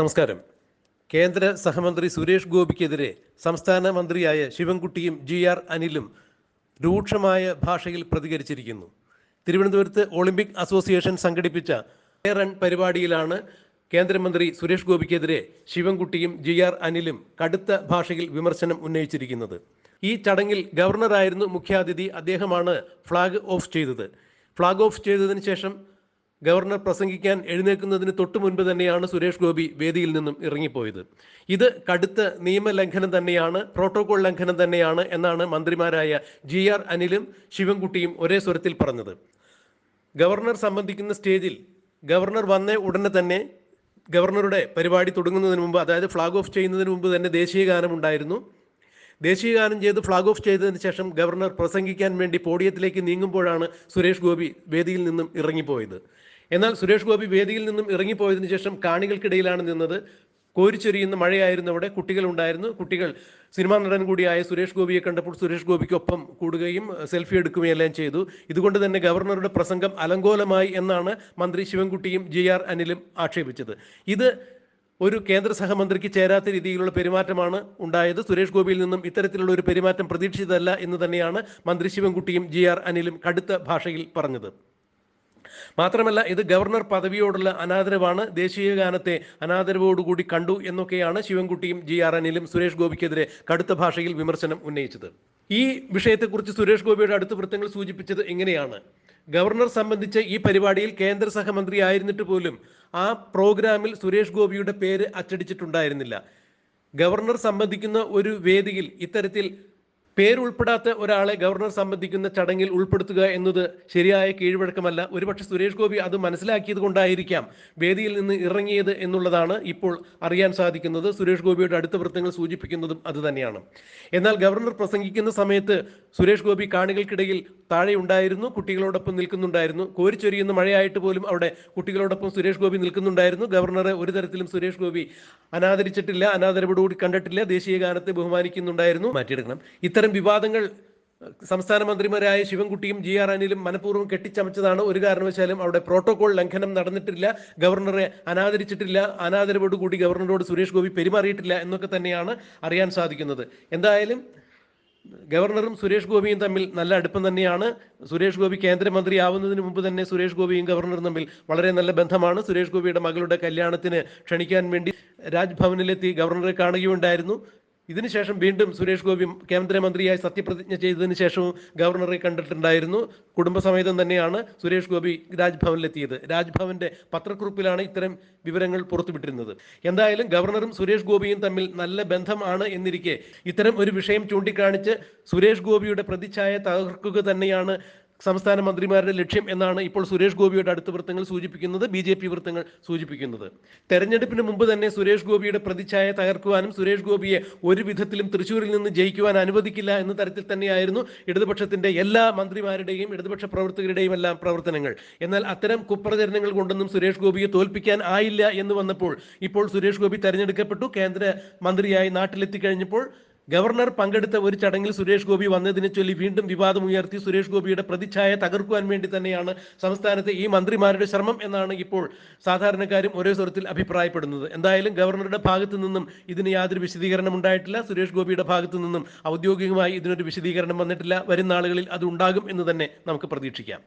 നമസ്കാരം. കേന്ദ്ര സഹമന്ത്രി സുരേഷ് ഗോപിക്കെതിരെ സംസ്ഥാന മന്ത്രിയായ ശിവൻകുട്ടിയും ജി ആർ അനിലും രൂക്ഷമായ ഭാഷയിൽ പ്രതികരിച്ചിരിക്കുന്നു. തിരുവനന്തപുരത്ത് ഒളിമ്പിക് അസോസിയേഷൻ സംഘടിപ്പിച്ച റൺ പരിപാടിയിലാണ് കേന്ദ്രമന്ത്രി സുരേഷ് ഗോപിക്കെതിരെ ശിവൻകുട്ടിയും ജി ആർ അനിലും കടുത്ത ഭാഷയിൽ വിമർശനം ഉന്നയിച്ചിരിക്കുന്നത്. ഈ ചടങ്ങിൽ ഗവർണറായിരുന്നു മുഖ്യാതിഥി. അദ്ദേഹമാണ് ഫ്ളാഗ് ഓഫ് ചെയ്തത്. ഫ്ളാഗ് ഓഫ് ചെയ്തതിന് ശേഷം ഗവർണർ പ്രസംഗിക്കാൻ എഴുന്നേൽക്കുന്നതിന് തൊട്ടു മുൻപ് തന്നെയാണ് സുരേഷ് ഗോപി വേദിയിൽ നിന്നും ഇറങ്ങിപ്പോയത്. ഇത് കടുത്ത നിയമലംഘനം തന്നെയാണ് പ്രോട്ടോകോൾ ലംഘനം തന്നെയാണ് എന്നാണ് മന്ത്രിമാരായ ജി ആർ അനിലും ശിവൻകുട്ടിയും ഒരേ സ്വരത്തിൽ പറഞ്ഞത്. ഗവർണർ സംബന്ധിക്കുന്ന സ്റ്റേജിൽ ഗവർണർ വന്ന ഉടനെ തന്നെ ഗവർണറുടെ പരിപാടി തുടങ്ങുന്നതിന് മുമ്പ് അതായത് ഫ്ലാഗ് ഓഫ് ചെയ്യുന്നതിന് മുമ്പ് തന്നെ ദേശീയ ഗാനം ഉണ്ടായിരുന്നു. ദേശീയഗാനം ചെയ്ത് ഫ്ലാഗ് ഓഫ് ചെയ്തതിന് ശേഷം ഗവർണർ പ്രസംഗിക്കാൻ വേണ്ടി പോഡിയത്തിലേക്ക് നീങ്ങുമ്പോഴാണ് സുരേഷ് ഗോപി വേദിയിൽ നിന്നും ഇറങ്ങിപ്പോയത്. എന്നാൽ സുരേഷ് ഗോപി വേദിയിൽ നിന്നും ഇറങ്ങിപ്പോയതിനു ശേഷം കാണികൾക്കിടയിലാണ് നിന്നത്. കോരിച്ചൊരിയുന്ന മഴയായിരുന്നു അവിടെ. കുട്ടികളുണ്ടായിരുന്നു. കുട്ടികൾ സിനിമാ നടൻ കൂടിയായ സുരേഷ് ഗോപിയെ കണ്ടപ്പോൾ സുരേഷ് ഗോപിക്കൊപ്പം കൂടുകയും സെൽഫി എടുക്കുകയും എല്ലാം ചെയ്തു. ഇതുകൊണ്ട് തന്നെ ഗവർണറുടെ പ്രസംഗം അലങ്കോലമായി എന്നാണ് മന്ത്രി ശിവൻകുട്ടിയും ജി ആർ അനിലും ആക്ഷേപിച്ചത്. ഇത് ഒരു കേന്ദ്ര സഹമന്ത്രിക്ക് ചേരാത്ത രീതിയിലുള്ള പെരുമാറ്റമാണ് ഉണ്ടായത്. സുരേഷ് ഗോപിയിൽ നിന്നും ഇത്തരത്തിലുള്ള ഒരു പെരുമാറ്റം പ്രതീക്ഷിച്ചതല്ല എന്ന് തന്നെയാണ് മന്ത്രി ശിവൻകുട്ടിയും ജി ആർ അനിലും കടുത്ത ഭാഷയിൽ പറഞ്ഞത്. മാത്രമല്ല ഇത് ഗവർണർ പദവിയോടുള്ള അനാദരവാണ്. ദേശീയ ഗാനത്തെ അനാദരവോടുകൂടി കണ്ടു എന്നൊക്കെയാണ് ശിവൻകുട്ടിയും ജി ആർ അനിലും സുരേഷ് ഗോപിക്കെതിരെ കടുത്ത ഭാഷയിൽ വിമർശനം ഉന്നയിച്ചത്. ഈ വിഷയത്തെക്കുറിച്ച് സുരേഷ് ഗോപിയുടെ അടുത്ത വൃത്തങ്ങൾ സൂചിപ്പിച്ചത് ഇങ്ങനെയാണ് ഗവർണർ സംബന്ധിച്ച ഈ പരിപാടിയിൽ കേന്ദ്ര സഹമന്ത്രി ആയിരുന്നിട്ട് പോലും ആ പ്രോഗ്രാമിൽ സുരേഷ് ഗോപിയുടെ പേര് അച്ചടിച്ചിട്ടുണ്ടായിരുന്നില്ല. ഗവർണർ സംബന്ധിക്കുന്ന ഒരു വേദിയിൽ ഇത്തരത്തിൽ പേരുൾപ്പെടാത്ത ഒരാളെ ഗവർണർ സംബന്ധിക്കുന്ന ചടങ്ങിൽ ഉൾപ്പെടുത്തുക എന്നത് ശരിയായ കീഴ്വഴക്കമല്ല. ഒരുപക്ഷെ സുരേഷ് ഗോപി അത് മനസ്സിലാക്കിയത് കൊണ്ടായിരിക്കാം വേദിയിൽ നിന്ന് ഇറങ്ങിയത് എന്നുള്ളതാണ് ഇപ്പോൾ അറിയാൻ സാധിക്കുന്നത്. സുരേഷ് ഗോപിയുടെ അടുത്ത വൃത്തങ്ങൾ സൂചിപ്പിക്കുന്നതും അത് തന്നെയാണ്. എന്നാൽ ഗവർണർ പ്രസംഗിക്കുന്ന സമയത്ത് സുരേഷ് ഗോപി കാണികൾക്കിടയിൽ താഴെ ഉണ്ടായിരുന്നു കുട്ടികളോടൊപ്പം നിൽക്കുന്നുണ്ടായിരുന്നു. കോരിച്ചൊരിയുന്ന മഴയായിട്ട് പോലും അവിടെ കുട്ടികളോടൊപ്പം സുരേഷ് ഗോപി നിൽക്കുന്നുണ്ടായിരുന്നു. ഗവർണറെ ഒരു തരത്തിലും സുരേഷ് ഗോപി അനാദരിച്ചിട്ടില്ല അനാദരവോടുകൂടി കണ്ടിട്ടില്ല. ദേശീയ ഗാനത്തെ ബഹുമാനിക്കുന്നുണ്ടായിരുന്നു. മാറ്റിയെടുക്കണം. ഇത്തരം വിവാദങ്ങൾ സംസ്ഥാന മന്ത്രിമാരായ ശിവൻകുട്ടിയും ജി ആർ അനിലും മനഃപൂർവം കെട്ടിച്ചമച്ചതാണ് ഒരു കാരണവശാലും അവിടെ പ്രോട്ടോകോൾ ലംഘനം നടന്നിട്ടില്ല ഗവർണറെ അനാദരിച്ചിട്ടില്ല അനാദരവോടുകൂടി ഗവർണറോട് സുരേഷ് ഗോപി പെരുമാറിയിട്ടില്ല എന്നൊക്കെ തന്നെയാണ് അറിയാൻ സാധിക്കുന്നത്. എന്തായാലും ഗവർണറും സുരേഷ് ഗോപിയും തമ്മിൽ നല്ല അടുപ്പം തന്നെയാണ്. സുരേഷ് ഗോപി കേന്ദ്രമന്ത്രി ആവുന്നതിന് മുമ്പ് തന്നെ സുരേഷ് ഗോപിയും ഗവർണറും തമ്മിൽ വളരെ നല്ല ബന്ധമാണ്. സുരേഷ് ഗോപിയുടെ മകളുടെ കല്യാണത്തിന് ക്ഷണിക്കാൻ വേണ്ടി രാജ്ഭവനിലെത്തി ഗവർണറെ കാണുകയുണ്ടായിരുന്നു. ഇതിനുശേഷം വീണ്ടും സുരേഷ് ഗോപി കേന്ദ്രമന്ത്രിയായി സത്യപ്രതിജ്ഞ ചെയ്തതിനു ശേഷവും ഗവർണറെ കണ്ടിട്ടുണ്ടായിരുന്നു. കുടുംബസമേതം തന്നെയാണ് സുരേഷ് ഗോപി രാജ്ഭവനിലെത്തിയത്. രാജ്ഭവന്റെ പത്രക്കുറിപ്പിലാണ് ഇത്തരം വിവരങ്ങൾ പുറത്തുവിട്ടിരുന്നത്. എന്തായാലും ഗവർണറും സുരേഷ് ഗോപിയും തമ്മിൽ നല്ല ബന്ധമാണ് എന്നിരിക്കെ ഇത്തരം ഒരു വിഷയം ചൂണ്ടിക്കാണിച്ച് സുരേഷ് ഗോപിയുടെ പ്രതിച്ഛായ തകർക്കുക തന്നെയാണ് സംസ്ഥാന മന്ത്രിമാരുടെ ലക്ഷ്യം എന്നാണ് ഇപ്പോൾ സുരേഷ് ഗോപിയുടെ അടുത്ത വൃത്തങ്ങൾ സൂചിപ്പിക്കുന്നത് ബി ജെ പി വൃത്തങ്ങൾ സൂചിപ്പിക്കുന്നത്. തെരഞ്ഞെടുപ്പിന് മുമ്പ് തന്നെ സുരേഷ് ഗോപിയുടെ പ്രതിച്ഛായ തകർക്കുവാനും സുരേഷ് ഗോപിയെ ഒരു വിധത്തിലും തൃശ്ശൂരിൽ നിന്ന് ജയിക്കുവാൻ അനുവദിക്കില്ല എന്ന തരത്തിൽ തന്നെയായിരുന്നു ഇടതുപക്ഷത്തിന്റെ എല്ലാ മന്ത്രിമാരുടെയും ഇടതുപക്ഷ പ്രവർത്തകരുടെയും എല്ലാം പ്രവർത്തനങ്ങൾ. എന്നാൽ അത്തരം കുപ്രചരണങ്ങൾ കൊണ്ടൊന്നും സുരേഷ് ഗോപിയെ തോൽപ്പിക്കാൻ ആയില്ല എന്ന് വന്നപ്പോൾ ഇപ്പോൾ സുരേഷ് ഗോപി തെരഞ്ഞെടുക്കപ്പെട്ടു. കേന്ദ്ര മന്ത്രിയായി നാട്ടിലെത്തിക്കഴിഞ്ഞപ്പോൾ ഗവർണർ പങ്കെടുത്ത ഒരു ചടങ്ങിൽ സുരേഷ് ഗോപി വന്നതിനെ ചൊല്ലി വീണ്ടും വിവാദം ഉയർത്തി സുരേഷ് ഗോപിയുടെ പ്രതിച്ഛായ തകർക്കുവാൻ വേണ്ടി തന്നെയാണ് സംസ്ഥാനത്തെ ഈ മന്ത്രിമാരുടെ ശ്രമം എന്നാണ് ഇപ്പോൾ സാധാരണക്കാരും ഒരേ സ്വരത്തിൽ അഭിപ്രായപ്പെടുന്നത്. എന്തായാലും ഗവർണറുടെ ഭാഗത്തു നിന്നും ഇതിന് യാതൊരു വിശദീകരണം ഉണ്ടായിട്ടില്ല. സുരേഷ് ഗോപിയുടെ ഭാഗത്തു നിന്നും ഔദ്യോഗികമായി ഇതിനൊരു വിശദീകരണം വന്നിട്ടില്ല. വരും നാളുകളിൽ അത് ഉണ്ടാകും എന്ന് തന്നെ നമുക്ക് പ്രതീക്ഷിക്കാം.